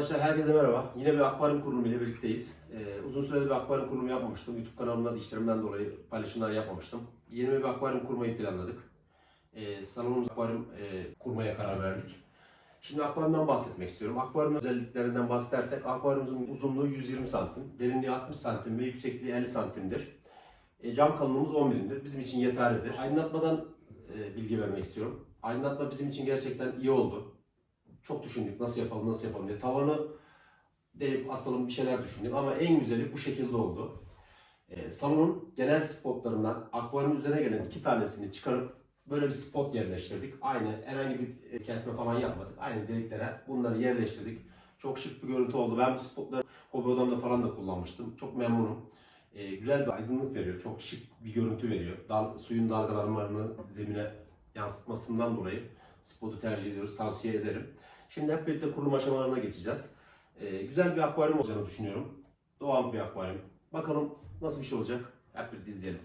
Herkese merhaba. Yine bir akvaryum kurulumu ile birlikteyiz. Ee, uzun süredir bir akvaryum kurulumu yapmamıştım. YouTube kanalımda da işlerimden dolayı paylaşımlar yapmamıştım. Yeni bir akvaryum kurmayı planladık. Ee, salonumuz akvaryum e, kurmaya karar verdik. Şimdi akvaryumdan bahsetmek istiyorum. Akvaryumun özelliklerinden bahsedersek akvaryumumuzun uzunluğu 120 santim, derinliği 60 santim ve yüksekliği 50 santimdir. E, cam kalınlığımız 10 milimdir. Bizim için yeterlidir. Aydınlatmadan e, bilgi vermek istiyorum. Aydınlatma bizim için gerçekten iyi oldu. Çok düşündük nasıl yapalım nasıl yapalım diye. Tavanı delip asalım bir şeyler düşündük ama en güzeli bu şekilde oldu. Ee, salonun genel spotlarından akvaryum üzerine gelen iki tanesini çıkarıp böyle bir spot yerleştirdik. Aynı herhangi bir e, kesme falan yapmadık. Aynı deliklere bunları yerleştirdik. Çok şık bir görüntü oldu. Ben bu spotları hobi odamda falan da kullanmıştım. Çok memnunum. Ee, güzel bir aydınlık veriyor. Çok şık bir görüntü veriyor. Dal, suyun dalgalanmalarını zemine yansıtmasından dolayı spotu tercih ediyoruz. Tavsiye ederim. Şimdi hep birlikte kurulum aşamalarına geçeceğiz. Ee, güzel bir akvaryum olacağını düşünüyorum. Doğal bir akvaryum. Bakalım nasıl bir şey olacak. Hep birlikte izleyelim.